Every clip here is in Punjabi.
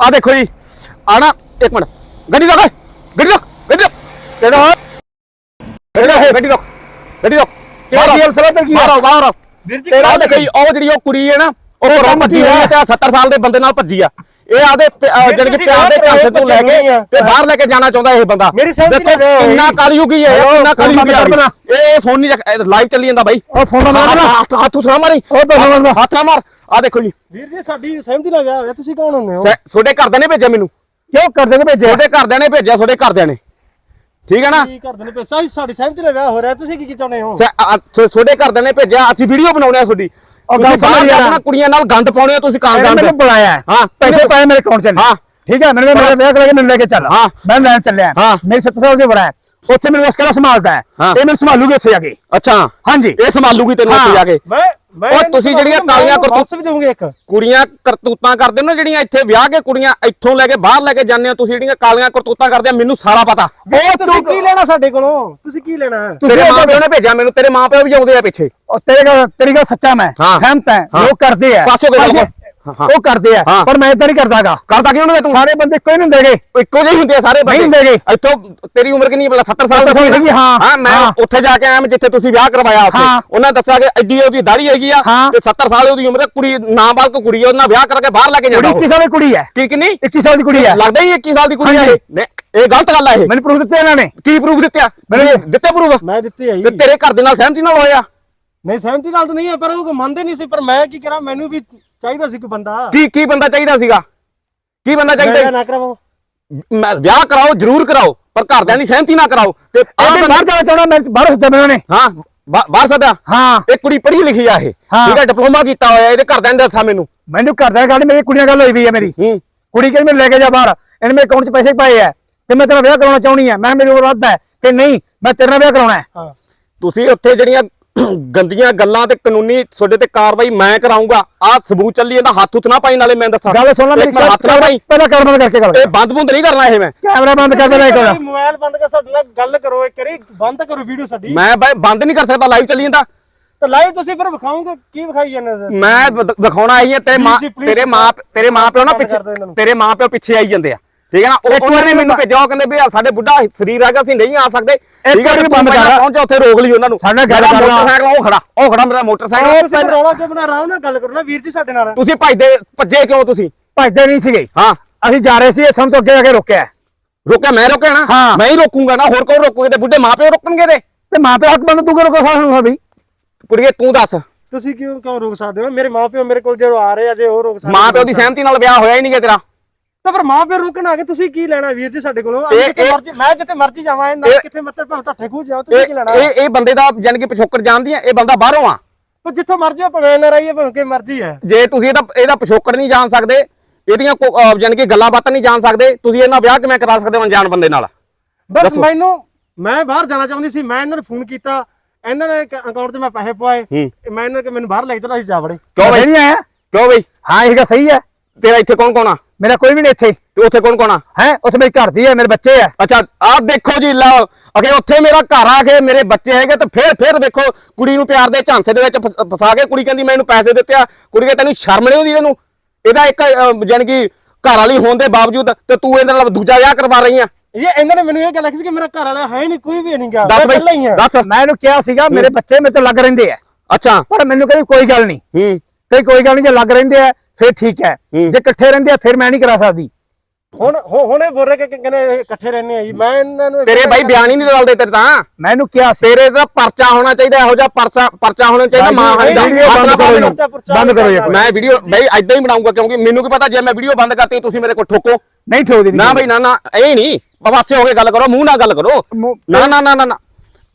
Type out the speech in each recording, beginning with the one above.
ਆ ਦੇਖੋ ਜੀ ਆ ਨਾ ਇੱਕ ਮਿੰਟ। ਗੱਡੀ ਰੋਕ ਗੱਡੀ ਰੋਕ ਗੱਡੀ ਰੋਕ। ਕਿਹੜਾ ਹੋ ਗੱਡੀ ਰੋਕ ਗੱਡੀ ਰੋਕ। ਕਿਹੜਾ DL ਸਲਾਹ ਕੀ ਆ? ਬਾਹਰ। ਵੀਰ ਜੀ, ਤੇਰਾ ਦੇਖੋ ਜੀ ਉਹ ਜਿਹੜੀ ਉਹ ਕੁੜੀ ਹੈ ਨਾ ਉਹ ਹੋਈ ਹੈ? ਤੇ ਆਹ 70 ਸਾਲ ਦੇ ਬੰਦੇ ਨਾਲ ਭੱਜੀ ਆ। ਇਹ ਆਦੇ ਜਿਹੜੇ ਤੁਸੀਂ ਪਿਆਰ ਦੇ ਝਾਂਸੇ ਤੋਂ ਲੈ ਕੇ। ਤੇ ਬਾਹਰ ਲੈ ਕੇ ਜਾਣਾ ਚਾਹੁੰਦਾ ਇਹ ਬੰਦਾ। ਦੇਖੋ। ਕਿੰਨਾ ਕਲਯੁਗੀ ਹੈ ਕਿੰਨਾ ਕਲਯੁਗੀ ਹੈ ਇਹ ਫੋਨ ਨਹੀਂ ਲਾਈਵ ਚੱਲੀ ਜਾਂਦਾ ਬਾਈ। ਉਹ ਫੋਨ ਨਾ ਮਾਰ। ਹੱਥ ਉਠਾ ਮਾਰੀ ਨਾ ਹੱਥ ਨਾ ਮਾਰ। ਆ ਦੇਖੋ ਜੀ। ਵੀਰ ਜੀ ਸਾਡੀ ਸਹਿਮਤੀ ਨਾਲ ਹੋਇਆ। ਤੁਸੀਂ ਕੌਣ ਹੁੰਦੇ ਹੋ? ਤੁਹਾਡੇ ਘਰਦਿਆਂ ਨੇ ਭੇਜਿਆ ਮੈਨੂੰ। ਕਿਉਂ ਕਰਦੇ ਕਿ ਭੇਜਿਆ? ਤੁਹਾਡੇ ਘਰਦਿਆਂ ਨੇ ਭੇਜਿਆ ਤੁਹਾਡੇ ਘਰਦਿਆਂ ਨੇ। ਠੀਕ ਹੈ ਨਾ? ਕੀ ਕਰਦੇ ਨੇ ਪੈਸਾ ਸਾਡੀ ਸਹਿਮਤੀ ਨਾਲ ਵਿਆਹ ਹੋ ਰਿਹਾ। ਤੁਸੀਂ ਕੀ ਕੀ ਚਾਹੁੰਦੇ ਹੋ? ਤੁਹਾਡੇ ਘਰਦਿਆਂ ਨੇ ਭੇਜਿਆ। ਅਸੀਂ ਵੀਡੀਓ ਬਣਾਉਣੇ ਆ ਤੁਹਾਡੀ। ਉਹ ਗੱਲ ਸਮਝ ਯਾਰ। ਕੁੜੀਆਂ ਨਾਲ ਗੰਦ ਪਾਉਣੇ ਆ ਤੁਸੀਂ ਕਾਂ ਗੰਦ ਮੈਨੂੰ ਬੁਲਾਇਆ ਹੈ। ਹਾਂ ਪੈਸੇ ਪਾਏ ਮੇਰੇ ਅਕਾਊਂਟ 'ਚ ਹਾਂ। ਠੀਕ ਹੈ ਮੈਨੂੰ ਮੇਰਾ ਵਿਆਹ ਕਰਾ ਕੇ ਮੈਨੂੰ ਲੈ ਕੇ ਚੱਲ ਹਾਂ। ਮੈਂ ਲੈਣ ਚੱਲਿਆ ਹਾਂ। ਮੇਰੀ 7 ਸਾਲ ਦੀ ਉਮਰ ਹੈ ਉੱਥੇ ਮੈਨੂੰ ਅਸਕਰਾ ਸੰਭਾਲਦਾ ਹੈ। ਇਹ ਮੈਨੂੰ ਸੰਭਾਲੂਗੀ ਉੱਥੇ ਜਾ ਕੇ ਅੱਛਾ ਹਾਂਜੀ ਇਹ ਸੰਭਾਲੂਗੀ ਤੈਨੂੰ ਉੱਥੇ ਜਾ ਕੇ ਉਹ ਤੁਸੀਂ ਜਿਹੜੀਆਂ ਕਾਲੀਆਂ ਕਰਤੂਤ- ਵੀ ਦਊਂਗੇ ਇੱਕ। ਕੁੜੀਆਂ ਕਰਤੂਤਾਂ ਕਰਦੇ ਨੇ ਜਿਹੜੀਆਂ ਇੱਥੇ ਵਿਆਹ ਕੇ ਕੁੜੀਆਂ ਇੱਥੋਂ ਲੈ ਕੇ ਬਾਹਰ ਲੈ ਕੇ ਜਾਂਦੇ ਹੋ ਤੁਸੀਂ ਜਿਹੜੀਆਂ ਕਾਲੀਆਂ ਕਰਤੂਤਾਂ ਕਰਦੇ ਆ ਮੈਨੂੰ ਸਾਰਾ ਪਤਾ। ਉਹ ਤੁਸੀਂ ਕੀ ਲੈਣਾ ਸਾਡੇ ਕੋਲੋਂ? ਤੁਸੀਂ ਕੀ ਲੈਣਾ? ਹੈ ਤੇਰੇ ਮਾਂ ਪਿਓ ਨੇ ਭੇਜਿਆ ਮੈਨੂੰ ਤੇਰੇ ਮਾਂ ਪਿਓ ਵੀ ਆਉਂਦੇ ਆ ਪਿੱਛੇ। ਉਹ ਤੇਰੇ ਗੱਲ ਤੇਰੀ ਗੱਲ ਸੱਚਾ ਮੈਂ। ਸਹਿਮਤ ਹੈ। ਲੋਕ ਕਰਦੇ ਆ। ਪਾਸੋਂ। ਉਹ ਕਰਦੇ ਆ ਹਾਂ। ਪਰ ਮੈਂ ਇਦਾਂ ਨਹੀਂ ਕਰਦਾਗਾ। ਕਰਦਾ ਕਿਉਂ ਨਹੀਂ ਤੂੰ? ਸਾਰੇ ਬੰਦੇ ਕੋਈ ਨਹੀਂ ਦੇਗੇ ਇੱਕੋ ਜਿਹੇ ਹੁੰਦੇ ਆ ਸਾਰੇ ਬੰਦੇ ਨਹੀਂ ਹੁੰਦੇ ਗੇ। ਇੱਥੋਂ ਤੇਰੀ ਉਮਰ ਕਿੰਨੀ ਹੈ ਭਲਾ? 70 ਸਾਲ 70 ਸਾਲ ਹੈਗੀ, ਹਾਂ। ਹਾਂ ਮੈਂ ਹਾਂ। ਉੱਥੇ ਜਾ ਕੇ ਆਇਆ ਮੈਂ ਜਿੱਥੇ ਤੁਸੀਂ ਵਿਆਹ ਕਰਵਾਇਆ ਉੱਥੇ। ਹਾਂ। ਉਹਨਾਂ ਦੱਸਿਆ ਕਿ ਐਡੀ ਉਹਦੀ ਦਾੜੀ ਹੈਗੀ ਆ ਹਾਂ। ਤੇ 70 ਸਾਲ ਉਹਦੀ ਉਮਰ ਹੈ ਕੁੜੀ ਨਾਬਾਲਗ ਕੁੜੀ ਆ ਉਹਨਾਂ ਵਿਆਹ ਕਰਕੇ ਬਾਹਰ ਲੈ ਕੇ ਜਾਂਦਾ ਕੁੜੀ ਉਹ। 21 ਸਾਲ ਦੀ ਕੁੜੀ ਹੈ। ਕੀ ਕਿੰਨੀ? 21 ਸਾਲ ਦੀ ਕੁੜੀ ਹੈ। ਲੱਗਦਾ ਹੀ 21 ਸਾਲ ਦੀ ਕੁੜੀ ਆ ਹਾਂਜੀ। ਇਹ ਨਹੀਂ, ਇਹ ਗਲਤ ਗੱਲ ਆ ਇਹ। ਮੈਨੂੰ ਪ੍ਰੂਫ ਦਿੱਤੇ ਇਹਨਾਂ ਨੇ। ਕੀ ਪ੍ਰੂਫ ਦਿੱਤਿਆ ਮੈਨੂੰ- ਦਿੱਤੇ ਪ੍ਰੂਫ ਮੈਂ ਦਿੱਤੀ ਆਈ ਤੇ ਤੇਰੇ ਘਰ ਦੇ ਨਾਲ ਸਹਿਮਤੀ ਨਾਲ ਹੋਇਆ? ਨਹੀਂ ਸਹਿਮਤੀ ਨਾਲ ਤਾਂ ਨਹੀਂ ਹੈ ਪਰ ਉਹ ਮੰਨਦੇ ਨਹੀਂ ਸੀ। ਪਰ ਮੈਂ ਕੀ ਕਰਾਂ? ਮੈਨੂੰ ਵੀ ਚਾਹੀਦਾ ਸੀ ਕੋਈ ਬੰਦਾ? ਕੀ ਕੀ ਬੰਦਾ ਚਾਹੀਦਾ ਸੀਗਾ? ਕੀ ਬੰਦਾ ਮੈਂ ਚਾਹੀਦਾ ਨਾ ਕਰਾਵਾਂ। ਮੈਂ ਵਿਆਹ ਕਰਾਓ ਜ਼ਰੂਰ ਕਰਾਓ ਪਰ ਘਰਦਿਆਂ ਦੀ ਸਹਿਮਤੀ ਨਾ ਕਰਾਓ। ਤੇ ਆਹ ਮੈਂ ਬੰਦਾ- ਬਾਹਰ ਜਾਣਾ ਚਾਹੁੰਦਾ ਮੈਂ ਬਾਹਰ ਸੁੱਤਾ ਮੈਂ ਉਹਨੇ ਹਾਂ ਬਾਹਰ ਸਦਾ ਹਾਂ। ਇਹ ਕੁੜੀ ਪੜ੍ਹੀ ਲਿਖੀ ਆ ਇਹ। ਠੀਕ ਹੈ ਡਿਪਲੋਮਾ ਕੀਤਾ ਹੋਇਆ ਇਹਦੇ ਘਰਦਿਆਂ ਨੇ ਦੱਸਿਆ ਮੈਨੂੰ। ਮੈਨੂੰ ਘਰ ਦਾ ਗੱਲ ਮੇਰੀ ਕੁੜੀਆਂ ਗੱਲ ਹੋਈ ਵੀ ਹੈ ਮੇਰੀ। ਹੂੰ। ਕੁੜੀ ਕਹਿੰਦੀ ਮੈਨੂੰ ਲੈ ਕੇ ਜਾ ਬਾਹਰ। ਇਹਨੇ ਮੇਰੇ ਅਕਾਊਂਟ 'ਚ ਪੈਸੇ ਪਾਏ ਆ। ਤੇ ਮੈਂ ਤੇਰਾ ਵਿਆਹ ਕਰਾਉਣਾ ਚਾਹੁੰਦੀ ਆ। ਮੈਂ ਮੇਰੀ ਉਮਰ ਵੱਧ ਹੈ ਕਿ ਨਹੀਂ? ਮੈਂ ਤੇਰੇ ਨਾਲ ਵਿਆਹ ਕਰਾਉਣਾ ਹੈ। ਹਾਂ। ਤੁਸੀਂ ਉੱਥੇ ਜਿਹੜੀਆਂ ਗੰਦੀਆਂ ਗੱਲਾਂ ਤੇ ਕਾਨੂੰਨੀ ਤੁਹਾਡੇ ਤੇ ਕਾਰਵਾਈ ਮੈਂ ਕਰਾਉਂਗਾ ਆਹ ਸਬੂਤ ਚੱਲੀ ਜਾਂਦਾ ਹੱਥ ਉੱਤ ਨਾ ਪਾਈ ਨਾਲੇ ਮੈਂ ਦੱਸਾਂ। ਗੱਲ ਸੁਣ ਲੈ ਮੇਰੀ ਮਿੰਟ ਹੱਥ ਨਾ ਪਾਈ। ਪਹਿਲਾਂ ਕਰ ਬੰਦ ਕਰਕੇ ਗੱਲ ਇਹ ਬੰਦ ਬੁੰਦ ਨਹੀਂ ਕਰਨਾ ਇਹ ਮੈਂ। ਕੈਮਰਾ ਬੰਦ ਕਰ ਦੇ ਇੱਕ ਮੋਬਾਈਲ ਬੰਦ ਕਰ ਸਾਡੇ ਨਾਲ ਗੱਲ ਕਰੋ ਇੱਕ ਵਾਰੀ ਬੰਦ ਕਰੋ ਵੀਡੀਓ ਸਾਡੀ। ਮੈਂ ਬਾਈ ਬੰਦ ਨਹੀਂ ਕਰ ਸਕਦਾ ਲਾਈਵ ਚੱਲੀ ਜਾਂਦਾ। ਤਾਂ ਲਾਈਵ ਤੁਸੀਂ ਫਿਰ ਵਿਖਾਓਗੇ ਕੀ ਵਿਖਾਈ ਜਾਂਦੇ ਮੈਂ ਦਿਖਾਉਣਾ ਆਈ ਹੈ ਤੇਰੇ ਮਾਂ ਤੇਰੇ ਮਾਂ ਤੇਰੇ ਮਾਂ ਪਿਓ ਨਾ ਪਿੱਛੇ। ਤੇਰੇ ਮਾਂ ਪਿਓ ਪਿੱਛੇ ਆਈ ਜਾਂਦੇ ਆ। ਠੀਕ ਹੈ ਨਾ? ਉਹ- ਉਹਨਾਂ ਨੇ ਮੈਨੂੰ ਭੇਜਿਆ ਉਹ ਕਹਿੰਦੇ ਵੀ ਆਹ ਸਾਡੇ ਬੁੱਢਾ ਸਰੀਰ ਹੈਗਾ ਅਸੀਂ ਨਹੀਂ ਆ ਸਕਦੇ। ਇੱਕ ਠੀਕ ਹੈ ਵਾਰੀ ਤੇ ਬੰਦ ਪਹਿਲਾਂ ਕਰ। ਪਹੁੰਚਾ ਉੱਥੇ ਰੋਕ ਲਈ ਉਹਨਾਂ ਨੂੰ। ਸਾਡੇ ਨਾਲ ਗੱਲ ਮੇਰਾ ਕਰਨਾ। ਮੋਟਰਸਾਈਕਲ ਉਹ ਖੜਾ ਉਹ ਖੜਾ ਮੇਰਾ ਮੋਟਰਸਾਈਕਲ। ਤੁਸੀਂ ਫਿਰ ਰੌਲਾ ਕਿਉਂ ਬਣਾ ਆਰਾਮ ਨਾਲ ਗੱਲ ਕਰੋ ਨਾ ਵੀਰ ਜੀ ਸਾਡੇ ਨਾਲ। ਤੁਸੀਂ ਭੱਜਦੇ ਭੱਜੇ ਕਿਉਂ ਤੁਸੀਂ? ਭੱਜਦੇ ਨਹੀਂ ਸੀਗੇ। ਹਾਂ। ਅਸੀਂ ਜਾ ਰਹੇ ਸੀ ਇੱਥੋਂ ਤੋਂ ਅੱਗੇ ਕੇ ਰੁਕਿਆ। ਰੋਕਿਆ ਮੈਂ ਰੋਕਿਆ ਨਾ? ਹਾਂ। ਮੈਂ ਹੀ ਰੋਕੂੰਗਾ ਨਾ ਹੋਰ ਕੌਣ ਰੋਕੂਗੇ? ਤੇ ਬੁੱਢੇ ਮਾਂ ਪਿਓ ਰੋਕਣਗੇ ਤੇ ਤੇ ਮਾਂ ਪਿਓ ਹੱਕ ਬੰਦ ਤੂੰ ਕਰੋ ਕੋਸਾ ਵੀ ਕੁੜੀਏ ਤੂੰ ਦੱਸ। ਤੁਸੀਂ ਕਿਉਂ ਕਿਉਂ ਰੋਕ ਸਕਦੇ ਹੋ? ਮੇਰੇ ਮਾਪਿਓ ਮੇਰੇ ਕੋਲ ਜਦੋਂ ਆ ਰਹੇ ਆ ਜੇ ਉਹ ਰੋਕ ਸਕਦੇ ਮਾਂ ਪਿਓ ਦੀ ਸਹਿਮਤੀ ਨਾਲ ਵਿਆਹ ਹੋਇਆ ਹੀ ਨਹੀਂ ਗਾ ਤੇਰਾ। ਤਾਂ ਫਿਰ ਮਾਪਿਓ ਰੋਕਣ ਆ ਕੇ ਤੁਸੀਂ ਕੀ ਲੈਣਾ ਵੀਰ ਜੀ ਸਾਡੇ ਕੋਲੋਂ? ਅਸੀਂ ਜਿੱਥੇ ਮਰਜ਼ੀ ਮੈਂ ਜਿੱਥੇ ਮਰਜ਼ੀ ਜਾਵਾਂ ਇਹ ਨਾ ਇਹ- ਕਿੱਥੇ ਮੱਤੇ ਭਾਵੇਂ ਢੱਠੇ ਖੂਹ ਜਾਓ ਤੁਸੀਂ ਕੀ ਲੈਣਾ? ਇਹ ਇਹ ਬੰਦੇ ਦਾ ਯਾਨੀ ਕਿ ਪਿਛੋਕਰ ਜਾਣਦੀ ਆ ਇਹ ਬੰਦਾ ਬਾਹਰੋਂ ਆ। ਪਰ ਜਿੱਥੋਂ ਮਰਜ਼ੀ ਹੋ, ਭਾਵੇਂ ਨਾ ਰਹੀਏ ਭਾਵੇਂ ਕਿ ਮਰਜ਼ੀ ਹੈ। ਜੇ ਤੁਸੀਂ ਇਹਦਾ ਇਹਦਾ ਪਿਛੋਕੜ ਨਹੀਂ ਜਾਣ ਸਕਦੇ ਇਹਦੀਆਂ ਯਾਨੀ ਕਿ ਗੱਲਾਂ ਬਾਤਾਂ ਨਹੀਂ ਜਾਣ ਸਕਦੇ ਤੁਸੀਂ ਇਹਨਾਂ ਵਿਆਹ ਕਿਵੇਂ ਕਰਾ ਸਕਦੇ ਹੋ ਅਣਜਾਣ ਬੰਦੇ ਨਾਲ? ਬਸ। ਮੈਨੂੰ ਮੈਂ ਬਾਹਰ ਜਾਣਾ ਚਾਹੁੰਦੀ ਸੀ ਮੈਂ ਇਹਨਾਂ ਨੂੰ ਫੋਨ ਕੀਤਾ ਇਹਨਾਂ ਨੇ ਅਕਾਊਂਟ 'ਤੇ ਮੈਂ ਪੈਸੇ ਪਵਾਏ। ਹੂੰ। ਮੈਂ ਇਹਨਾਂ ਕਿ ਮੈਨੂੰ ਬਾਹਰ ਲੈ ਕੇ ਚਲੋ ਅਸੀਂ ਜਾ ਵੜੇ। ਕਿਉਂ ਬਈ? ਨਹੀਂ ਆਇਆ। ਕਿਉਂ ਬਈ? ਹਾਂ ਇਹ ਗੱਲ ਸਹੀ ਹੈ। ਤੇਰਾ ਇੱਥੇ ਕੌਣ ਕੌਣ ਆ? ਮੇਰਾ ਕੋਈ ਵੀ ਨਹੀਂ ਇੱਥੇ। ਤੇ ਉੱਥੇ ਕੌਣ ਕੌਣ ਆ? ਹੈ? ਉੱਥੇ ਮੇਰੀ ਘਰ ਦੀ ਹੈ ਮੇਰੇ ਬੱਚੇ ਹੈ ਅੱਛਾ ਆਹ ਦੇਖੋ ਜੀ ਲਓ। ਅਗੇ ਉੱਥੇ ਮੇਰਾ ਘਰ ਆ ਕੇ ਮੇਰੇ ਬੱਚੇ ਹੈਗੇ ਤੇ ਫਿਰ ਫਿਰ ਵੇਖੋ ਕੁੜੀ ਨੂੰ ਪਿਆਰ ਦੇ ਝਾਂਸੇ ਦੇ ਵਿੱਚ ਫਸ- ਫਸਾ ਕੇ ਕੁੜੀ ਕਹਿੰਦੀ ਮੈਂ ਇਹਨੂੰ ਪੈਸੇ ਦਿੱਤੇ ਆ। ਕੁੜੀ ਕਹਿੰਦੀ ਤੈਨੂੰ ਸ਼ਰਮ ਨਹੀਂ ਆਉਂਦੀ ਇਹਨੂੰ ਇਹਦਾ ਇੱਕ ਅਹ, ਯਾਨੀ ਕਿ ਘਰ ਵਾਲੀ ਹੋਣ ਦੇ ਬਾਵਜੂਦ ਤੇ ਤੂੰ ਇਹਦੇ ਨਾਲ ਦੂਜਾ ਵਿਆਹ ਕਰਵਾ ਰਹੀ ਆ। ਇਹ ਇਹਨਾਂ ਨੇ ਮੈਨੂੰ ਇਹ ਗੱਲ ਆਖੀ ਸੀ ਕਿ ਮੇਰਾ ਘਰ ਵਾਲਾ ਹੈ ਨਹੀਂ ਕੋਈ ਵੀ ਨਹੀਂ ਗਿਆ ਦੱਸ ਬਈ ਦੱਸ। ਮੈਂ ਇਹਨੂੰ ਕਿਹਾ ਸੀਗਾ ਮੇਰੇ ਬੱਚੇ ਮੇਰੇ ਤੋਂ ਲੱਗ ਰਹਿੰਦੇ ਆ। ਅੱਛਾ। ਪਰ ਮੈਨੂੰ ਕਹਿੰਦੀ ਕੋਈ ਗੱਲ ਨਹੀਂ। ਹੂੰ। ਕਈ ਕੋਈ ਗੱਲ ਨਹੀਂ ਜੇ ਲੱਗ ਰਹਿੰਦੇ ਆ ਫਿਰ ਠੀਕ ਹੈ। ਜੇ ਇਕੱਠੇ ਰਹਿੰਦੇ ਆ ਫਿਰ ਮੈਂ ਨਹੀਂ ਕਰਾ ਸਕਦੀ। ਹੁਣ ਹੁਣ- ਬੋਲ ਰਹੇ ਕਿ ਕਹਿੰਦੇ ਇਕੱਠੇ ਰਹਿੰਦੇ ਆ ਜੀ? ਮੈਂ ਇਹਨਾਂ ਨੂੰ ਤੇਰੇ ਬਾਈ ਬਿਆਨ ਹੀ ਨਹੀਂ ਰਲਦੇ ਤੇਰੇ ਤਾਂ। ਮੈਂ ਇਹਨੂੰ ਕਿਹਾ ਸੀ। ਤੇਰੇ ਦਾ ਪਰਚਾ ਹੋਣਾ ਚਾਹੀਦਾ ਇਹੋ ਜਿਹਾ ਪਰਚਾ ਪਰਚਾ ਹੋਣਾ ਚਾਹੀਦਾ ਮਾਂ ਹਾਨੀ ਦਾ ਬੰਦ ਕਰੋ ਇਹ ਮੈਂ ਵੀਡੀਓ ਬਈ ਐਦਾਂ ਹੀ ਬਣਾਉਂਗਾ ਕਿਉਂਕਿ ਮੈਨੂੰ ਕੀ ਪਤਾ ਜੇ ਮੈਂ ਵੀਡੀਓ ਬੰਦ ਕਰਤੀ ਤੁਸੀਂ ਮੇਰੇ ਕੋਲ ਠੋਕੋ। ਨਹੀਂ ਠੋਕਦੀ ਨਾ ਬਈ ਨਾ ਨਾ ਇਹ ਨਹੀਂ। ਬਵਾਸੇ ਹੋ ਕੇ ਗੱਲ ਕਰੋ ਮੂੰਹ ਨਾਲ ਗੱਲ ਕਰੋ। ਨਾ ਨਾ ਨਾ ਨਾ।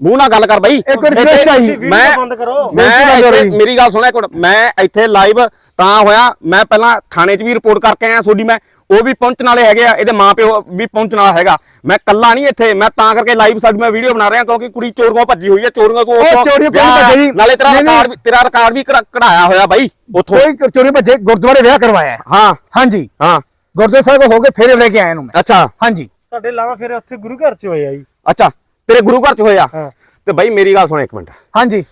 ਮੂੰਹ ਨਾਲ ਗੱਲ ਕਰ ਬਈ। ਇੱਕ ਆਈ। ਮੈਂ ਬੰਦ ਕਰੋ। ਮੈਂ ਨਾ। ਮੇਰੀ ਗੱਲ ਸੁਣਿਆ ਇੱਕ ਮਿੰਟ। ਮੈਂ ਇੱਥੇ ਲਾਈਵ ਤਾਂ ਹੋਇਆ। ਮੈਂ ਪਹਿਲਾਂ ਥਾਣੇ 'ਚ ਵੀ ਰਿਪੋਰਟ ਕਰਕੇ ਆਇਆ ਤੁਹਾਡੀ ਮੈਂ। ਉਹ ਵੀ ਪਹੁੰਚਣ ਵਾਲੇ ਹੈਗੇ ਆ। ਇਹਦੇ ਮਾਪਿਓ ਵੀ ਪਹੁੰਚਣ ਵਾਲਾ ਹੈਗਾ। ਮੈਂ ਕੱਲਾ ਨਹੀਂ ਇੱਥੇ। ਮੈਂ ਤਾਂ ਕਰਕੇ ਲਾਈਵ ਸਾਡੀ ਮੈਂ ਵੀਡੀਓ ਬਣਾ ਰਿਹਾ ਕਿਉਂਕਿ ਕੁੜੀ ਚੋਰੀਆਂ ਭੱਜੀ ਹੋਈ ਹੈ ਚੋਰੀਆਂ ਤੋਂ ਉਹ ਚੋਰੀਆਂ ਭੱਜੀ। ਨਾਲੇ ਤੇਰਾ। ਰਿਕਾਰਡ ਵੀ ਤੇਰਾ ਰਿਕਾਰਡ ਵੀ ਕਢਾਇਆ ਹੋਇਆ ਬਾਈ ਉੱਥੋਂ। ਕੋਈ ਚੋਰੀ ਭੱਜੇ। ਗੁਰਦੁਆਰੇ ਵਿਆਹ ਕਰਵਾਇਆ ਹੈ। ਹਾਂ। ਹਾਂਜੀ। ਹਾਂ। ਗੁਰਦੁਆਰੇ ਸਾਹਿਬ ਹੋ ਕੇ ਫਿਰ ਲੈ ਕੇ ਆਇਆ ਇਹਨੂੰ ਮੈਂ। ਅੱਛਾ। ਹਾਂਜੀ। ਸਾਡੇ ਲਾਵਾ ਫਿਰ ਉੱਥੇ ਗੁਰੂ ਘਰ 'ਚ ਹੋਇਆ ਜੀ। ਅੱਛਾ। ਤੇਰੇ ਗੁਰੂ ਘਰ 'ਚ ਹੋਇਆ। ਹਾਂ। ਤੇ ਬਾਈ ਮੇਰੀ ਗੱਲ ਸੁਣ ਇੱਕ ਮਿੰਟ। ਹਾਂਜੀ।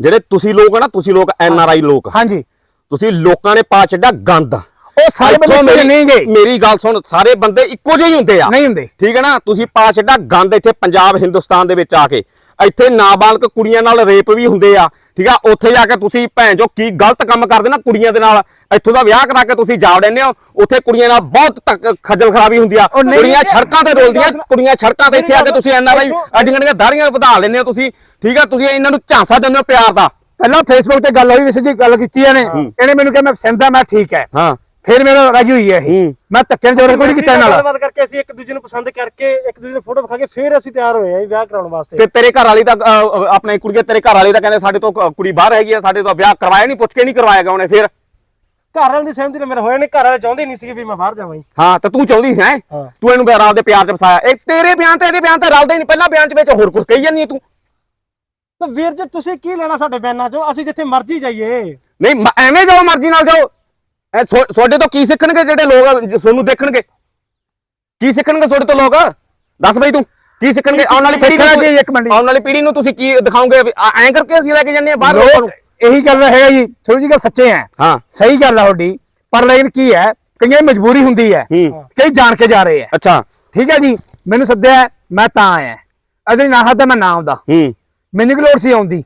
ਜਿਹੜੇ ਤੁਸੀਂ ਲੋਕ ਆ ਨਾ ਤੁਸੀਂ ਲੋਕ ਐਨ ਆਰ ਆਈ ਲੋਕ। ਹਾਂਜੀ। ਤੁਸੀਂ ਲੋਕਾਂ ਨੇ ਪਾ ਛੱਡਿਆ ਗੰਦ। ਉਹ ਸਾਰੇ ਬੰਦੇ ਮੇਰੀ ਨਹੀਂ ਗਏ ਮੇਰੀ ਗੱਲ ਸੁਣ ਸਾਰੇ ਬੰਦੇ ਇੱਕੋ ਜਿਹੇ ਹੀ ਹੁੰਦੇ ਆ। ਨਹੀਂ ਹੁੰਦੇ। ਠੀਕ ਹੈ ਨਾ? ਤੁਸੀਂ ਪਾ ਛੱਡਾ ਗੰਦ ਇੱਥੇ ਪੰਜਾਬ ਹਿੰਦੁਸਤਾਨ ਦੇ ਵਿੱਚ ਆ ਕੇ। ਇੱਥੇ ਨਾਬਾਲਗ ਕੁੜੀਆਂ ਨਾਲ ਰੇਪ ਵੀ ਹੁੰਦੇ ਆ ਠੀਕ ਆ? ਉੱਥੇ ਜਾ ਕੇ ਤੁਸੀਂ ਭੈਣ ਜੋ ਕੀ ਗਲਤ ਕੰਮ ਕਰਦੇ ਨਾ ਕੁੜੀਆਂ ਦੇ ਨਾਲ? ਇੱਥੋਂ ਦਾ ਵਿਆਹ ਕਰਾ ਕੇ ਤੁਸੀਂ ਜਾ ਵੜਨੇ ਹੋ ਉੱਥੇ ਕੁੜੀਆਂ ਨਾਲ ਬਹੁਤ ਖੱਜਲ ਖਰਾਬੀ ਹੁੰਦੀ ਆ। ਕੁੜੀਆਂ ਸੜਕਾਂ ਤੇ ਰੋਲਦੀਆਂ ਕੁੜੀਆਂ ਸੜਕਾਂ ਤੇ ਇੱਥੇ ਆ ਕੇ ਤੁਸੀਂ ਐਨਆਰਆਈ ਇੱਥੋਂ- ਅੱਡੀਆਂ ਅੱਡੀਆਂ ਦਾੜੀਆਂ ਵਧਾ ਲੈਂਦੇ ਹੋ ਤੁਸੀਂ ਠੀਕ ਆ? ਤੁਸੀਂ ਇਹਨਾਂ ਨੂੰ ਝਾਂਸਾ ਦਿੰਦੇ ਹੋ ਪਿਆਰ ਦਾ। ਪਹਿਲਾਂ ਫੇਸਬੁੱਕ ਤੇ ਗੱਲ ਹੋਈ ਵਿਸੇ ਜੀ ਗੱਲ ਕੀਤੀ ਇਹਨੇ। ਇਹਨੇ ਮੈਨੂੰ ਕਿਹਾ ਮੈਂ ਪਸੰਦ ਆ ਮੈਂ ਠੀਕ ਹੈ। ਹਾਂ। ਫਿਰ ਮੇਰਾ ਰਾਜੀ ਹੋਈ ਹੈ ਇਹ। ਹੂੰ। ਮੈਂ ਧੱਕੇ ਨਾਲ ਜੋਰ ਕੋਈ ਨਹੀਂ ਕੀਤਾ ਇਹਨਾਂ ਨਾਲ। ਗੱਲਬਾਤ ਕਰਕੇ ਅਸੀਂ ਇੱਕ ਦੂਜੇ ਨੂੰ ਪਸੰਦ ਕਰਕੇ ਇੱਕ ਦੂਜੇ ਨੂੰ ਫੋਟੋ ਵਿਖਾ ਕੇ ਫਿਰ ਅਸੀਂ ਤਿਆਰ ਹੋਏ ਆ ਵਿਆਹ ਕਰਾਉਣ ਵਾਸਤੇ। ਤੇ ਤੇਰੇ ਘਰ ਵਾਲੀ ਤਾਂ ਅਹ, ਅਹ, ਆਪਣੇ ਕੁੜੀਏ ਤੇਰੇ ਘਰ ਵਾਲੀ ਤਾਂ ਕਹਿੰਦੇ ਸਾਡੇ ਤੋਂ ਕ- ਕੁੜੀ ਬਾਹਰ ਹੈਗੀ ਆ ਸਾਡੇ ਤੋਂ ਵਿਆਹ ਕਰਵਾਇਆ ਨਹੀਂ ਪੁੱਛ ਕੇ ਨਹੀਂ ਕਰਵਾਇਆ ਗਿਆ ਉਹਨੇ ਫਿਰ। ਘਰ ਵਾਲਿਆਂ ਦੀ ਸਹਿਮਤੀ ਨਾਲ ਮੇਰਾ ਹੋਇਆ ਨਹੀਂ ਘਰ ਵਾਲੇ ਚਾਹੁੰਦੇ ਨਹੀਂ ਸੀ ਵੀ ਮੈਂ ਬਾਹਰ ਜਾਵਾਂ ਜੀ। ਹਾਂ ਤੇ ਤੂੰ ਚਾਹੁੰਦੀ ਸੀ ਹੈਂ? ਹਾਂ। ਤੂੰ ਇਹਨੂੰ ਬਿਆਨ ਦੇ ਪਿਆਰ ਚ ਫਸਾਇਆ। ਇਹ ਤੇਰੇ ਬਿਆਨ ਤੇ ਇਹਦੇ ਬਿਆਨ ਤੇ ਰਲਦੇ ਨਹੀਂ ਪਹਿਲਾਂ ਬਿਆਨ ਚ ਵਿੱਚ ਹੋਰ ਕੁਝ ਕਹੀ ਜਾਂਦੀ ਹੈ ਤੂੰ। ਤਾਂ ਵੀਰ ਜੀ ਤੁਸੀਂ ਕੀ ਲੈਣਾ ਸਾਡੇ ਬਿਆਨਾਂ ਚੋਂ? ਅਸੀਂ ਜਿੱਥੇ ਮਰਜ਼ੀ ਜਾਈਏ। ਨਹੀਂ ਮ- ਐਵੇਂ ਜਾਓ ਮਰਜ਼ੀ ਨਾਲ ਜਾਓ। ਥੋ- ਤੁਹਾਡੇ ਤੋਂ ਕੀ ਸਿੱਖਣਗੇ ਜਿਹੜੇ ਲੋਕ ਤੁਹਾਨੂੰ ਦੇਖਣਗੇ? ਕੀ ਸਿੱਖਣਗੇ ਤੁਹਾਡੇ ਤੋਂ ਲੋਕ? ਦੱਸ ਬਈ ਤੂੰ ਕੀ ਸਿੱਖਣਗੇ? ਆਉਣ ਵਾਲੀ ਪੀੜ੍ਹੀ ਨੂੰ। ਆਉਣ ਵਾਲੀ ਪੀੜ੍ਹੀ ਨੂੰ ਤੁਸੀਂ ਕੀ ਦਿਖਾਓਗੇ? ਆ- ਐਂ ਕਰਕੇ ਅਸੀਂ ਲੈ ਕੇ ਜਾਂਦੇ ਆ ਬਾਹਰ ਲੋਕਾਂ ਨੂੰ? ਇਹੀ ਗੱਲ ਹੈ ਜੀ ਥੋੜੀ ਜਿਹੀ ਗੱਲ ਸੱਚੇ ਹੈ ਹਾਂ। ਸਹੀ ਗੱਲ ਹੈ ਤੁਹਾਡੀ ਪਰ ਲੇਕਿਨ ਕੀ ਹੈ ਕਈਆਂ ਦੀ ਮਜਬੂਰੀ ਹੁੰਦੀ ਹੈ ਕਈ ਜਾਣ ਕੇ ਜਾ ਰਹੇ ਹੈ ਅੱਛਾ। ਠੀਕ ਹੈ ਜੀ ਮੈਨੂੰ ਸੱਦਿਆ ਮੈਂ ਤਾਂ ਆਇਆ। ਅਜੇ ਨਾ ਹੱਦਾ ਮੈਂ ਨਾ ਆਉਂਦਾ। ਹੂੰ। ਮੈਨੂੰ ਕੀ ਲੋੜ ਸੀ ਆਉਂਦੀ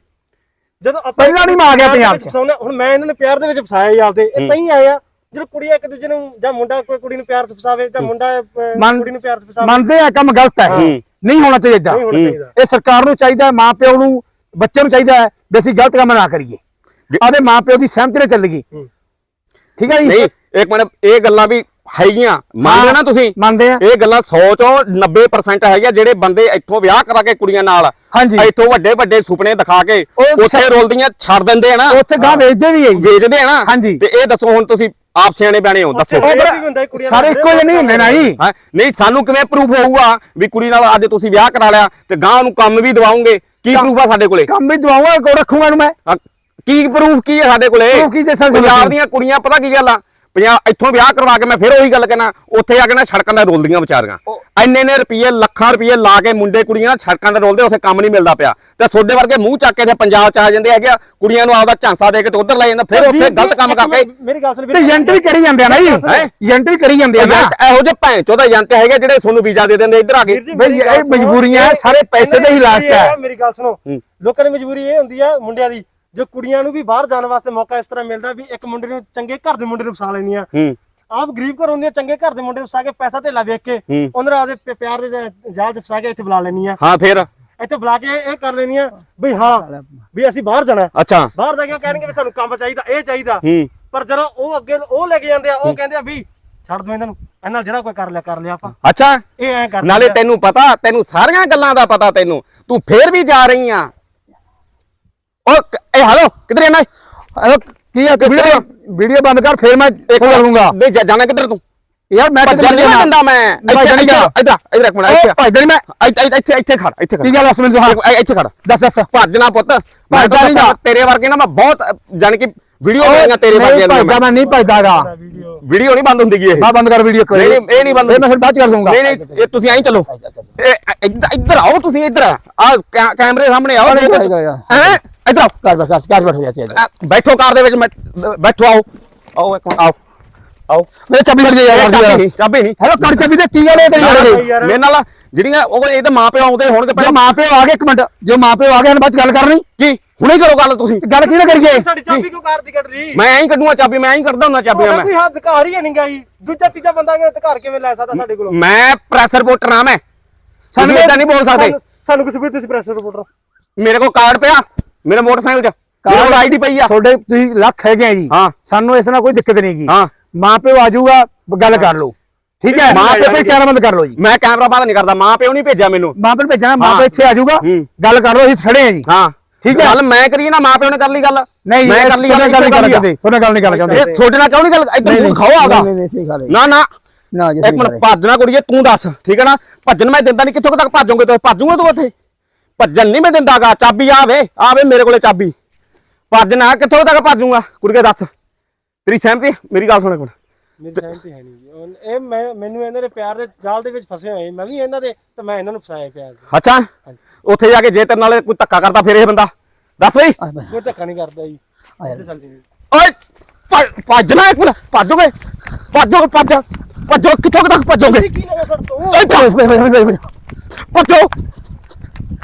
ਜਦੋਂ ਆਪਾਂ ਪਹਿਲਾਂ ਨੀ ਮੈਂ ਆ ਗਿਆ ਪਿਆਰ ਦੇ ਪੰਜਾਬ ਵਿੱਚ ਚ। ਫਸਾਉਂਦੇ, ਹੁਣ ਮੈਂ ਇਹਨਾਂ ਨੇ ਪਿਆਰ ਦੇ ਵਿੱਚ ਫਸਾਇਆ ਜੀ ਆਪਦੇ। ਇਹ ਤਾਂ ਹੀ ਆਇਆ ਜਦੋਂ ਕੁੜੀਆਂ ਇੱਕ ਦੂਜੇ ਨੂੰ ਜਾਂ ਮੁੰਡਾ ਕੋਈ ਕੁੜੀ ਨੂੰ ਪਿਆਰ ਚ ਫਸਾਵੇ ਤਾਂ ਮੁੰਡਾ ਅਹ, ਮੰਨ- ਕੁੜੀ ਨੂੰ ਪਿਆਰ ਚ ਫਸਾਵੇ। ਮੰਨਦੇ ਆ ਕੰਮ ਗਲਤ ਹੈ। ਨਹੀਂ ਹੋਣਾ ਚਾਹੀਦਾ। ਨਹੀਂ ਹੋਣਾ ਚਾਹੀਦਾ। ਇਹ ਸਰਕਾਰ ਨੂੰ ਚਾਹੀਦਾ ਹੈ ਮਾਂ ਪਿਓ ਨੂੰ ਬੱਚੇ ਨੂੰ ਚਾਹੀਦਾ ਹੈ ਵੀ ਅਸੀਂ ਗਲਤ ਕੰਮ ਨਾ ਕਰੀਏ। ਆਦੇ ਮਾਂ ਪਿਓ ਦੀ ਸਹਿਮਤੀ ਨਾਲ ਚੱਲੇਗੀ ਠੀਕ ਹੈ ਜੀ? ਨਹੀਂ ਇੱਕ ਮਿੰਟ ਇਹ ਗੱਲਾਂ ਵੀ ਹੈਗੀਆਂ। ਮੰਨਦੇ ਨਾ ਤੁਸੀਂ? ਮੰਨਦੇ ਆ। ਇਹ ਗੱਲਾਂ 100 ਚੋਂ 90% ਹੈਗੀਆਂ ਜਿਹੜੇ ਬੰਦੇ ਇੱਥੋਂ ਵਿਆਹ ਕਰਾ ਕੇ ਕੁੜੀਆਂ ਨਾਲ। ਹਾਂਜੀ। ਇੱਥੋਂ ਵੱਡੇ ਵੱਡੇ ਸੁਪਨੇ ਦਿਖਾ ਕੇ ਉੱਥੇ ਰੋਲਦੀਆਂ ਛੱਡ ਦਿੰਦੇ ਆ ਨਾ। ਉੱਥੇ ਗਾਂ ਵੇਚਦੇ ਵੀ ਹੈ ਵੇਚਦੇ ਆ ਨਾ। ਹਾਂਜੀ। ਤੇ ਇਹ ਦੱਸੋ ਹੁਣ ਤੁਸੀਂ ਆਪ ਸਿਆਣੇ ਬਿਆਣੇ ਹੋ ਦੱਸੋ। ਸਾਰੇ ਇੱਕੋ ਜਿਹੇ ਨਹੀਂ ਹੁੰਦੇ ਨਾ ਜੀ। ਹੈਂ? ਨਹੀਂ ਸਾਨੂੰ ਕਿਵੇਂ ਪ੍ਰੂਫ ਹੋਊਗਾ ਵੀ ਕੁੜੀ ਨਾਲ ਅੱਜ ਤੁਸੀਂ ਵਿਆਹ ਕਰਾ ਲਿਆ ਤੇ ਗਾਂ ਨੂੰ ਕੰਮ ਵੀ ਦਵਾਉਂਗੇ? ਕੀ ਪ੍ਰੂਫ ਆ ਸਾਡੇ ਕੋਲੇ? ਕੰਮ ਵੀ ਦਵਾਉਂਗਾ ਕੋ ਰੱਖੂਗਾ ਇਹਨੂੰ ਮੈਂ। ਕੀ ਪ੍ਰੂਫ ਕੀ ਹੈ ਸਾਡੇ ਕੋਲੇ? ਪੰਜਾਬ ਦੀਆਂ ਕੁੜੀਆਂ ਪਤਾ ਕੀ ਗੱਲ ਆ? ਪੰਜਾਬ ਇੱਥੋਂ ਵਿਆਹ ਕਰਵਾ ਕੇ ਮੈਂ ਫਿਰ ਉਹੀ ਗੱਲ ਕਹਿਣਾ ਉੱਥੇ ਆ ਕੇ ਨਾ ਸੜਕਾਂ ਤੇ ਰੋਲਦੀਆਂ ਵਿਚਾਰੀਆਂ। ਇੰਨੇ ਨੇ ਰੁਪਏ ਲੱਖਾਂ ਰੁਪਏ ਲਾ ਕੇ ਮੁੰਡੇ ਕੁੜੀਆਂ ਨਾ ਸੜਕਾਂ ਤੇ ਰੋਲਦੇ ਉੱਥੇ ਕੰਮ ਨਹੀਂ ਮਿਲਦਾ ਪਿਆ। ਤੇ ਤੁਹਾਡੇ ਵਰਗੇ ਮੂੰਹ ਚੱਕ ਕੇ ਤੇ ਪੰਜਾਬ ਚ ਆ ਜਾਂਦੇ ਹੈਗੇ ਆ, ਕੁੜੀਆਂ ਨੂੰ ਆਪਦਾ ਝਾਂਸਾ ਦੇ ਕੇ ਤੇ ਉਧਰ ਲੈ ਜਾਂਦਾ ਫਿਰ ਉੱਥੇ ਗਲਤ ਕੰਮ ਕਰਕੇ ਮੇਰੀ ਗੱਲ ਸੁਣ ਤੇ ਏਜੰਟ ਵੀ ਕਰੀ ਜਾਂਦੇ ਆ ਨਾ ਜੀ? ਏਜੰਟ ਵੀ ਕਰੀ ਜਾਂਦੇ ਆ ਇਹੋ ਜਿਹੇ ਭੈਣ ਚੋਦਾ ਏਜੰਟ ਹੈਗੇ ਜਿਹੜੇ ਤੁਹਾਨੂੰ ਵੀਜ਼ਾ ਦੇ ਦਿੰਦੇ ਇੱਧਰ ਆ ਕੇ। ਇਹ ਮਜਬੂਰੀਆਂ ਸਾਰੇ ਪੈਸੇ ਦੇ ਹੀ ਲਾਲਚ ਦੀ ਹੈ। ਮੇਰੀ ਗੱਲ ਸੁਣੋ। ਲੋਕਾਂ ਦੀ ਮਜਬੂਰੀ ਇਹ ਹੁੰਦੀ ਆ ਮੁੰਡਿਆਂ ਦੀ ਜੋ ਕੁੜੀਆਂ ਨੂੰ ਵੀ ਬਾਹਰ ਜਾਣ ਵਾਸਤੇ ਮੌਕਾ ਇਸ ਤਰ੍ਹਾਂ ਮਿਲਦਾ ਵੀ ਇੱਕ ਮੁੰਡੇ ਨੂੰ ਚੰਗੇ ਘਰ ਦੇ ਮੁੰਡੇ ਨੂੰ ਫਸਾ ਲੈਂਦੀਆਂ। ਹੂੰ। ਆਪ ਗਰੀਬ ਘਰ ਹੁੰਦੀਆਂ ਚੰਗੇ ਘਰ ਦੇ ਮੁੰਡੇ ਨੂੰ ਫਸਾ ਕੇ ਪੈਸਾ ਧੇਲਾ ਵੇਚ ਕੇ। ਉਹਨਾਂ ਨੂੰ ਆਪਦੇ ਪ- ਪਿਆਰ ਦੇ ਜਾਲ 'ਚ ਫਸਾ ਕੇ ਇੱਥੇ ਬੁਲਾ ਲੈਂਦੀਆਂ। ਹਾਂ ਫਿਰ? ਇੱਥੇ ਬੁਲਾ ਕੇ ਇਹ ਕਰ ਲੈਂਦੀਆਂ ਬਈ ਹਾਂ ਵੀ ਅਸੀਂ ਬਾਹਰ ਜਾਣਾ। ਅੱਛਾ। ਬਾਹਰ ਜਾ ਕੇ ਕਹਿਣਗੇ ਵੀ ਸਾਨੂੰ ਕੰਮ ਚਾਹੀਦਾ ਇਹ ਚਾਹੀਦਾ। ਪਰ ਜਦੋਂ ਉਹ ਅੱਗੇ ਉਹ ਲੈ ਕੇ ਜਾਂਦੇ ਆ ਉਹ ਕਹਿੰਦੇ ਆ ਵੀ ਛੱਡ ਦੋ ਇਹਨਾਂ ਨੂੰ ਇਹਨਾਂ ਨਾਲ ਜਿਹੜਾ ਕੋਈ ਕਰ ਲਿਆ ਕਰ ਲਿਆ ਆਪਾਂ। ਅੱਛਾ। ਇਹ ਐਂ ਕਰ ਨਾਲੇ ਤੈਨੂੰ ਪਤਾ ਤੈਨੂੰ ਸਾਰੀਆਂ ਗੱਲਾਂ ਦਾ ਪਤਾ ਤੈਨੂੰ। ਤੂੰ ਫੇਰ ਵੀ ਜਾ ਰਹੀ ਆ ਓ ਕ- ਇਹ ਹਲੋ ਕਿਧਰ ਜਾਣਾ ਹੈਲੋ ਕੀ ਹੈ ਵੀਡੀਓ ਵੀਡੀਓ ਬੰਦ ਕਰ ਫਿਰ ਮੈਂ ਇੱਕ ਕਰੂੰਗਾ। ਨਹੀਂ ਜਾ- ਜਾਣਾ ਕਿੱਧਰ ਤੂੰ? ਯਾਰ ਮੈਂ ਭੱਜਣ ਨਹੀਂ। ਦਿੰਦਾ ਮੈਂ। ਮੈਂ ਇੱਥੇ ਇੱਧਰ। ਇੱਧਰ ਇੱਧਰ ਇੱਕ ਮਿੰਟ ਇੱਥੇ ਨੀ ਮੈਂ ਇੱਥੇ ਇੱਥੇ ਇੱਥੇ ਖੜ ਇੱਥੇ ਖੜ। ਕੀ ਗੱਲ ਅਸ ਮੈਨੂੰ ਹਾਂ ਇੱਥੇ- ਇੱਥੇ ਖੜ। ਦੱਸ ਦੱਸ। ਭੱਜਣਾ ਪੁੱਤ। ਮੈਂ ਤਾਂ ਨੀ ਗਾ। ਤੇਰੇ ਵਰਗੇ ਨਾ ਮੈਂ ਬਹੁਤ ਜਾਣ ਕਿ ਵੀਡੀਓ ਬਣਾਈਆਂ ਤੇਰੇ ਨਹੀਂ ਵਰਗੇ ਭੱਜਦਾ ਮੈਂ। ਨਹੀਂ ਭੱਜਦਾਗਾ। ਵੀਡੀਓ ਨਹੀਂ ਬੰਦ ਹੁੰਦੀ ਗੀ ਇਹ। ਬਾ ਬੰਦ ਕਰ ਵੀਡੀਓ ਨਹੀਂ ਨਹੀਂ ਇਹ ਨਹੀਂ ਬੰਦ ਮੈਂ ਫਿਰ ਬਾਅਦ ਚ ਕਰ ਦੂੰਗਾ ਨਹੀਂ ਨਹੀਂ ਇਹ ਤੁਸੀਂ ਐਂ ਚੱਲੋ। ਇਹ ਇੱਧਰ ਇੱਧਰ ਆਓ ਤੁਸੀਂ ਇੱਧਰ। ਆ ਕੈਮਰੇ ਸਾਹਮਣੇ ਆਓ। ਨਹੀਂ, ਨਹੀਂ, ਨਹੀਂ, ਨਹੀਂ। ਹੈਂ? ਇੱਧਰ ਆਓ। ਕਰ ਬਸ ਕਰ ਬੈਠੋ ਜਾ ਬੈਠੋ ਕਾਰ ਦੇ ਵਿੱਚ ਮੈਂ ਬੈਠੋ ਆਓ। ਆਓ ਇੱਕ ਮਿੰਟ ਆਓ। ਆਓ। ਮੇਰੇ ਚਾਬੀ ਫੜ ਯਾਰ ਚਾਬੀ ਨਹੀਂ ਚਾਬੀ ਹੈਲੋ ਕਰ ਚਾਬੀ ਦੇ ਕੀ ਗੱਲ ਹੈ ਤੇਰੀ ਯਾਰ? ਇਹ? ਮੇਰੇ ਨਾਲ ਜਿਹੜੀਆਂ ਉਹ ਇਹਦੇ ਮਾਪੇ ਆਉਂਦੇ ਹੋਣਗੇ ਜੋ ਪਹਿਲਾਂ। ਮਾਂ ਪਿਓ ਆ ਗਏ ਇੱਕ ਮਿੰਟ। ਜੋ ਮਾਂ ਪਿਓ ਆ ਗਏ ਹਨ ਬਾਅਦ ਗੱਲ ਕਰਨੀ? ਕੀ? ਹੁਣੇ ਕਰੋ ਗੱਲ ਤੁਸੀਂ। ਗੱਲ ਕਿਹਨੇ ਕਰੀਏ? ਸਾਡੀ ਚਾਬੀ ਕਿਉਂ ਕਾਰ ਦੀ ਕੱਢ ਲਈ ਮੈਂ ਐਂ ਕੱਢੂਗਾ ਚਾਬੀ ਮੈਂ ਐਂ ਕੱਢਦਾ ਹੁੰਦਾ ਚਾਬੀਆਂ ਤੁਹਾਡਾ ਮੈਂ। ਕੋਈ ਹੱਥ ਅਧਿਕਾਰ ਹੀ ਨਹੀਂ ਗਾਈ ਦੂਜਾ ਤੀਜਾ ਬੰਦਾ ਕਿ ਅਧਿਕਾਰ ਕਿਵੇਂ ਲੈ ਸਕਦਾ ਸਾਡੇ ਕੋਲੋਂ? ਮੈਂ ਪ੍ਰੈਸ ਰਿਪੋਰਟਰ ਆ ਮੈਂ। ਸਾਨੂੰ ਇਦਾਂ ਨਹੀਂ ਬੋਲ ਸਕਦੇ। ਸਾਨੂੰ- ਸਾਨੂੰ ਕਿਸੇ ਵੀ ਤੁਸੀਂ ਪ੍ਰੈਸ ਰਿਪੋਰਟਰ ਮੇਰੇ ਕੋਲ ਕਾਰਡ ਪਿਆ। ਮੇਰੇ ਮੋਟਰਸਾਈਕਲ 'ਚ। ਮੇਰੇ ਕੋਲ ਆਈਡੀ ਪਈ ਆ। ਤੁਹਾਡੇ ਤੁਸੀਂ ਲੱਖ ਹੈਗੇ ਆ ਜੀ। ਹਾਂ। ਸਾਨੂੰ ਇਸ ਨਾਲ ਕੋਈ ਦਿੱਕਤ ਨਹੀਂ ਹੈਗੀ ਹਾਂ। ਮਾਂ ਪਿਓ ਆ ਜਾਊਗਾ ਗੱਲ ਕਰ ਲਓ। ਠੀਕ ਹੈ? ਮਾਂ ਪਿਓ ਪਿਓ ਕੈਮਰਾ ਬੰਦ ਕਰ ਲਓ ਜੀ। ਮੈਂ ਕੈਮਰਾ ਬੰਦ ਨਹੀਂ ਕਰਦਾ ਮਾਂ ਪਿਓ ਨਹੀਂ ਭੇਜਿਆ ਮੈਨੂੰ। ਮਾਂ ਪਿਓ ਭੇਜਣਾ ਮਾਂ। ਪਿਓ ਇੱਥੇ ਆ ਜਾਊਗਾ। ਹੂੰ। ਗੱਲ ਕਰ ਲਓ ਅਸੀਂ ਖੜੇ ਆ ਜੀ। ਹਾਂ। ਠੀਕ ਹੈ। ਗੱਲ ਮੈਂ ਕਰੀ ਨਾ ਮਾਂ ਪਿਓ ਨੇ ਕਰ ਲਈ ਗੱਲ। ਨਹੀਂ ਮੈਂ ਕਰ ਲਈ ਗੱਲ ਨਹੀਂ ਇੱਕੋ ਕਰ ਸਕਦੇ ਤੁਹਾਡੇ ਗੱਲ ਨਹੀਂ ਕਰ ਚਾਹੁੰਦੇ ਇਹ ਤੁਹਾਡੇ ਨਾਲ ਕਿਉਂ ਨਹੀਂ ਗੱਲ? ਇੱਧਰ ਮੂੰਹ ਖਾਓ ਆਗਾ ਨਹੀਂ ਨਹੀਂ ਸਹੀ ਗੱਲ ਨਾ ਨਾ। ਨਾ ਜੀ ਇੱਕ ਮਿੰਟ ਭੱਜਣਾ ਕੁੜੀਏ ਤੂੰ ਦੱਸ। ਠੀਕ ਹੈ ਨਾ? ਭੱਜਣ ਮੈਂ ਦਿੰਦਾ ਨਹੀਂ ਕਿੱਥੋਂ ਤੱਕ ਭੱਜੋਗੇ ਤੂੰ? ਭੱਜੂਗਾ ਤੂੰ ਉੱਥੇ? ਭੱਜਣ ਨਹੀਂ ਮੈਂ ਦਿੰਦਾਗਾ ਚਾਬੀ ਆਵੇ ਆਵੇ ਮੇਰੇ ਕੋਲੇ ਚਾਬੀ। ਭੱਜਣਾ ਕਿੱਥੋਂ ਤੱਕ ਭੱਜੂਗਾ? ਕੁੜੀਏ ਦੱਸ। ਤੇਰੀ ਸਹਿਮਤੀ? ਮੇਰੀ ਗੱਲ ਸੁਣ ਮਿੰਟ। ਮੇਰੀ ਸਹਿਮਤੀ ਹੈ ਨਹੀਂ ਇਹ ਮੈਂ ਮੈਨੂੰ ਇਹਨਾਂ ਦੇ ਪਿਆਰ ਦੇ ਜਾਲ ਦੇ ਵਿੱਚ ਫਸੇ ਹੋਏ ਮੈਂ ਵੀ ਇਹਨਾਂ ਦੇ ਤੇ ਮੈਂ ਇਹਨਾਂ ਨੂੰ ਫਸਾਇਆ ਪਿਆਰ ਦੇ ਅੱਛਾ? ਉੱਥੇ ਜਾ ਕੇ ਜੇ ਤੇਰੇ ਨਾਲ ਕੋਈ ਧੱਕਾ ਕਰਦਾ ਫਿਰ ਇਹ ਬੰਦਾ। ਦੱਸ ਬਈ। ਕੋਈ ਧੱਕਾ ਨਹੀਂ ਕਰਦਾ ਜੀ। ਇੱਥੇ ਚੱਲ ਜੀ ਓਏ ਭੱਜ- ਭੱਜਣਾ ਇੱਕ ਮਿੰਟ। ਭੱਜੋਗੇ? ਭੱਜੋ ਭੱਜ ਭੱਜੋ। ਕਿੱਥੋਂ ਕੁ ਤੱਕ ਭੱਜੋਗੇ? ਕੀ ਤੋਂ? ਭੱਜੋ।